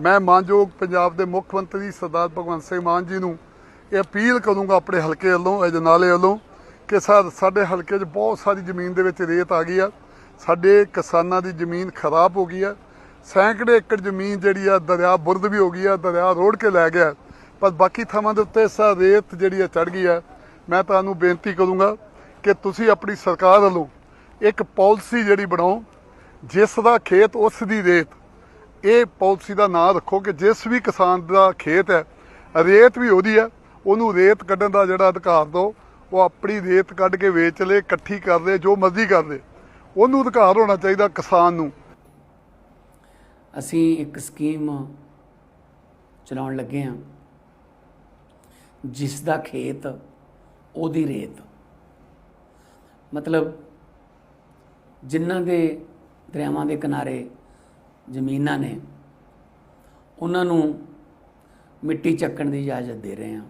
ਮੈਂ ਮਾਨਯੋਗ ਪੰਜਾਬ ਦੇ ਮੁੱਖ ਮੰਤਰੀ ਸਰਦਾਰ ਭਗਵੰਤ ਸਿੰਘ ਮਾਨ ਜੀ ਨੂੰ ਇਹ ਅਪੀਲ ਕਰੂੰਗਾ ਆਪਣੇ ਹਲਕੇ ਵੱਲੋਂ ਅਜਨਾਲੇ ਵੱਲੋਂ, ਕਿ ਸਰ ਸਾਡੇ ਹਲਕੇ 'ਚ ਬਹੁਤ ਸਾਰੀ ਜ਼ਮੀਨ ਦੇ ਵਿੱਚ ਰੇਤ ਆ ਗਈ ਆ। ਸਾਡੇ ਕਿਸਾਨਾਂ ਦੀ ਜ਼ਮੀਨ ਖਰਾਬ ਹੋ ਗਈ ਆ। ਸੈਂਕੜੇ ਏਕੜ ਜ਼ਮੀਨ ਜਿਹੜੀ ਆ, ਦਰਿਆ ਬੁਰਦ ਵੀ ਹੋ ਗਈ ਆ, ਦਰਿਆ ਰੋੜ ਕੇ ਲੈ ਗਿਆ। ਪਰ ਬਾਕੀ ਥਾਵਾਂ ਦੇ ਉੱਤੇ ਸਾ ਰੇਤ ਜਿਹੜੀ ਆ ਚੜ ਗਈ ਆ। ਮੈਂ ਤੁਹਾਨੂੰ ਬੇਨਤੀ ਕਰੂੰਗਾ ਕਿ ਤੁਸੀਂ ਆਪਣੀ ਸਰਕਾਰ ਵੱਲੋਂ ਇੱਕ ਪਾਲਿਸੀ ਜਿਹੜੀ ਬਣਾਓ, ਜਿਸ ਦਾ ਖੇਤ ਉਸ ਦੀ ਰੇਤ ਇਹ ਪਾਲਿਸੀ ਦਾ ਨਾਮ ਰੱਖੋ ਕਿ ਜਿਸ ਵੀ ਕਿਸਾਨ ਦਾ ਖੇਤ ਹੈ, ਰੇਤ ਵੀ ਉਹਦੀ ਹੈ, ਉਹਨੂੰ ਰੇਤ ਕੱਢਣ ਦਾ ਜਿਹੜਾ ਅਧਿਕਾਰ ਦਿਓ, ਉਹ ਆਪਣੀ ਰੇਤ ਕੱਢ ਕੇ ਵੇਚ ਲੇ, ਇਕੱਠੀ ਕਰ ਲੇ, ਜੋ ਮਰਜ਼ੀ ਕਰ ਲੇ। ਉਹਨੂੰ ਅਧਿਕਾਰ ਹੋਣਾ ਚਾਹੀਦਾ ਕਿਸਾਨ ਨੂੰ। ਅਸੀਂ ਇੱਕ ਸਕੀਮ ਚਲਾਉਣ ਲੱਗੇ ਹਾਂ, ਜਿਸ ਦਾ ਖੇਤ ਉਹਦੀ ਰੇਤ। ਮਤਲਬ ਜਿਨ੍ਹਾਂ ਦੇ ਦਰਿਆਵਾਂ ਦੇ ਕਿਨਾਰੇ ਜ਼ਮੀਨਾਂ ਨੇ ਉਹਨਾਂ ਨੂੰ ਮਿੱਟੀ ਚੱਕਣ ਦੀ ਇਜਾਜ਼ਤ ਦੇ ਰਹੇ ਹਾਂ।